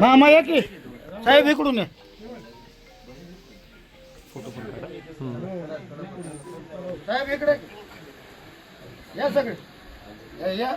मामा या की. साहेब इकडून या. साहेब इकडे. या सगळे. या, या.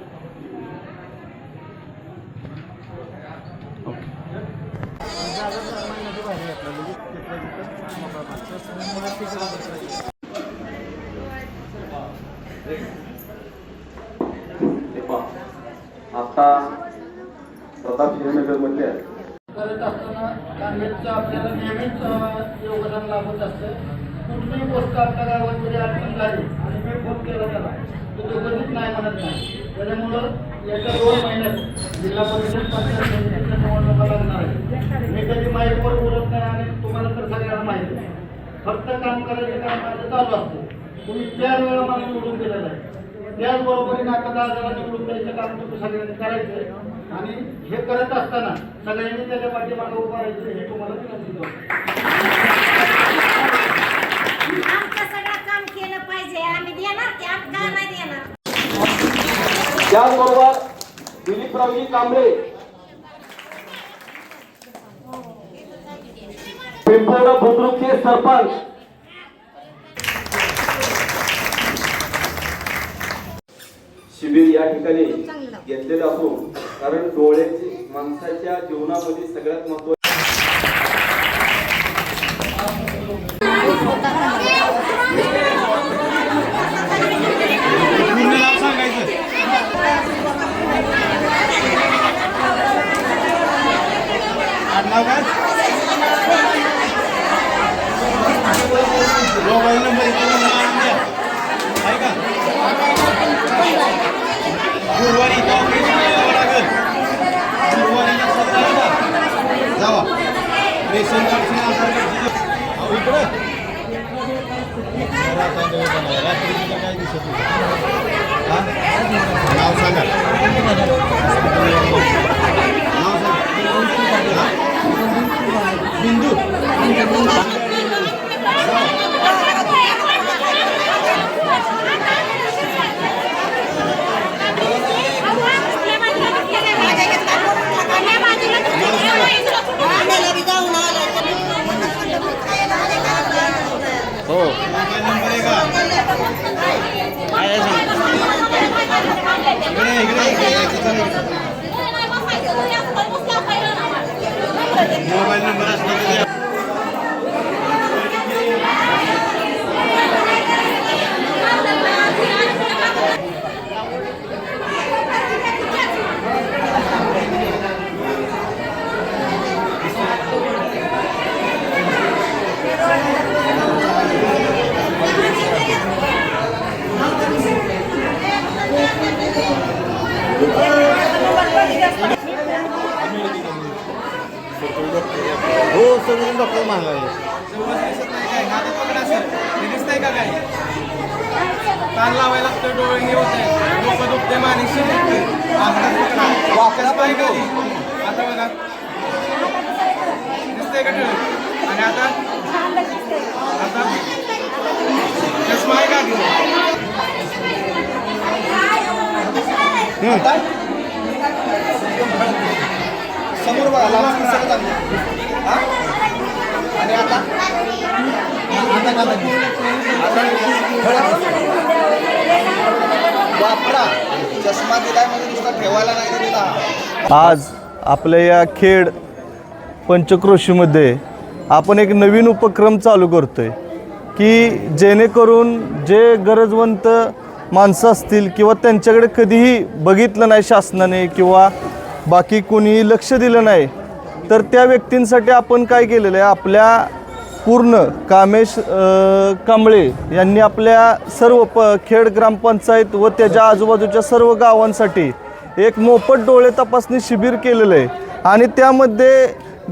आस्था प्रताप शिवनगर आहे करत असताना काँग्रेसचं आपल्याला नेहमीच योगदान लाभत असतं. कुठलीही गोष्ट आपल्या गावात जरी अडचण झाली आणि मी फोन केला त्याला तो तो कधीच नाही म्हणत नाही. त्याच्यामुळं याच्या दोन महिन्यात जिल्हा परिषद पंचायत समितीच्या निवडणुका लागणार आहे. मी कधी माईकवर बोलत नाही आणि तुम्हाला तर सगळ्यांना माहिती आहे. फक्त काम करायचं काम माझं चालू असतं. तुम्ही चार वेळा मला निवडून दिलेलं आहे. त्याचबरोबरीने आता दादाला निवडून द्यायचं काम तुम्ही सगळ्यांनी करायचं आणि हे करत असताना सगळ्यांनी त्याच्या पाठीमागे उभं राहायचं हे तुम्हाला विनंती करतो. आमचं सगळं काम केलं पाहिजे. आम्ही देणार की आम्ही का नाही देणार. त्याचबरोबर दिलीपरावजी कांबळे. पिंपळा बुद्रुकचे सरपंच. शिबिर या ठिकाणी घेतलेलं असून कारण डोळ्याची माणसाच्या जीवनामध्ये सगळ्यात महत्त्व सांगायचं नाही. हा? नाव सांगा नाव सांगा हा? बिंदू Thank you. हो सगळं डॉक्टर महाग कान लावायला लागतं डोळे हे होते डोकं दुखते मानसिक दुखते वापस पाय आता बघा. दिसतंय का डोळे? आणि आता? आता? चष्मा आहे का आता समोर बघा आणि आता वापरा चष्मा दिलाय म्हणजे नुसता ठेवायला नाही दिला आज आपल्या या खेड पंचक्रोशीमध्ये आपण एक नवीन उपक्रम चालू करतोय की जेणेकरून जे गरजवंत माणसं असतील किंवा त्यांच्याकडे कधीही बघितलं नाही शासनाने किंवा बाकी कोणीही लक्ष दिलं नाही तर त्या व्यक्तींसाठी आपण काय केलेलं आहे? आपल्या पूर्ण कामेश कांबळे यांनी आपल्या सर्व प खेड ग्रामपंचायत व त्याच्या आजूबाजूच्या सर्व गावांसाठी एक मोफत डोळे तपासणी शिबिर केलेलं आहे. आणि त्यामध्ये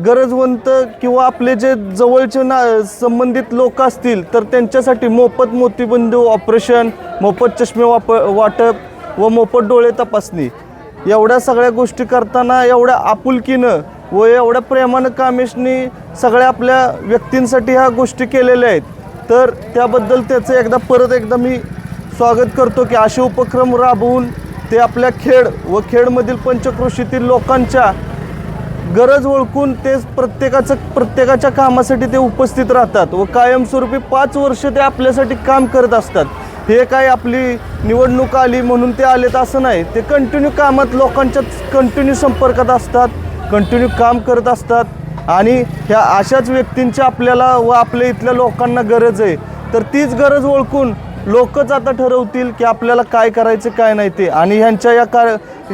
गरजवंत किंवा आपले जे जवळचे ना संबंधित लोक असतील तर त्यांच्यासाठी मोफत मोतीबंदू ऑपरेशन मोफत चष्मे वाप वाटप व मोफत डोळे तपासणी. एवढ्या सगळ्या गोष्टी करताना एवढ्या आपुलकीनं व एवढ्या प्रेमानं कामेशनी सगळ्या आपल्या व्यक्तींसाठी ह्या गोष्टी केलेल्या आहेत. तर त्याबद्दल त्याचं एकदा परत एकदा मी स्वागत करतो की असे उपक्रम राबवून ते आपल्या खेड व खेडमधील पंचक्रोशीतील लोकांच्या गरज ओळखून ते प्रत्येकाचं प्रत्येकाच्या कामासाठी ते उपस्थित राहतात व कायमस्वरूपी पाच वर्ष ते आपल्यासाठी काम करत असतात. हे काय आपली निवडणूक आली म्हणून ते आलेत असं नाही. ते कंटिन्यू कामात लोकांच्या कंटिन्यू संपर्कात असतात कंटिन्यू काम करत असतात आणि ह्या अशाच व्यक्तींची आपल्याला व आपल्या इथल्या लोकांना गरज आहे. तर तीच गरज ओळखून लोकच आता ठरवतील की आपल्याला काय करायचं काय नाही ते. आणि ह्यांच्या या का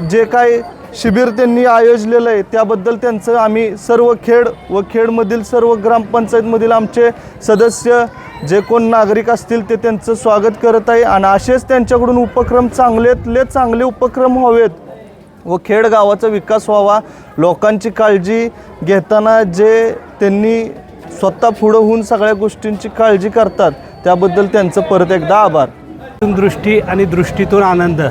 जे काय शिबिर त्यांनी आयोजलेलं आहे. त्याबद्दल त्यांचं आम्ही सर्व खेड व खेडमधील सर्व ग्रामपंचायतमधील आमचे सदस्य जे कोण नागरिक असतील ते त्यांचं स्वागत करत आहे. आणि असेच त्यांच्याकडून उपक्रम चांगलेतले चांगले उपक्रम व्हावेत व खेड गावाचा विकास व्हावा. लोकांची काळजी घेताना जे त्यांनी स्वतः पुढं होऊन सगळ्या गोष्टींची काळजी करतात त्याबद्दल त्यांचं परत एकदा आभार. दृष्टी आणि दृष्टीतून आनंद.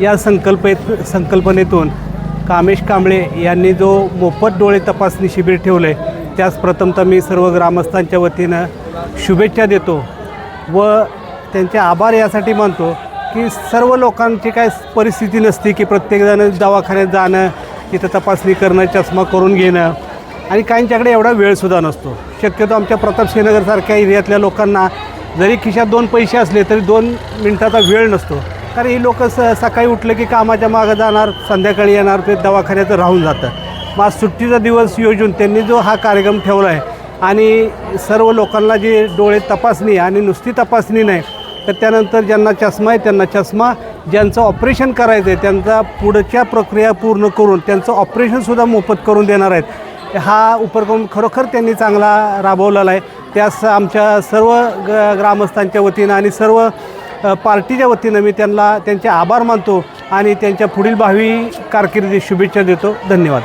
या संकल्पेत संकल्पनेतून कामेश कांबळे यांनी जो मोफत डोळे तपासणी शिबिर ठेवलं आहे त्यास प्रथमतः मी सर्व ग्रामस्थांच्या वतीनं शुभेच्छा देतो व त्यांचे आभार यासाठी मानतो की सर्व लोकांची काय परिस्थिती नसते की प्रत्येकजण दवाखान्यात जाणं तिथं तपासणी करणं चष्मा करून घेणं आणि काहींच्याकडे एवढा वेळसुद्धा नसतो. शक्यतो आमच्या प्रताप श्रीनगरसारख्या एरियातल्या लोकांना जरी खिशात दोन पैसे असले तरी दोन मिनटाचा वेळ नसतो. कारण ही लोक स सकाळी उठलं की कामाच्या मागं जाणार संध्याकाळी येणार ते दवाखान्यात राहून जातं. मग आज सुट्टीचा दिवस योजून त्यांनी जो हा कार्यक्रम ठेवला आहे आणि सर्व लोकांना जी डोळे तपासणी आणि नुसती तपासणी नाही तर त्यानंतर ज्यांना चष्मा आहे त्यांना चष्मा ज्यांचं ऑपरेशन करायचं आहे त्यांचा पुढच्या प्रक्रिया पूर्ण करून त्यांचं ऑपरेशनसुद्धा मोफत करून देणार आहेत. हा उपक्रम खरोखर त्यांनी चांगला राबवलेला आहे. त्यास आमच्या सर्व ग ग्रामस्थांच्या वतीनं आणि सर्व पार्टीच्या वतीनं मी त्यांना त्यांचे आभार मानतो आणि त्यांच्या पुढील भावी कारकिर्दीत शुभेच्छा देतो. धन्यवाद.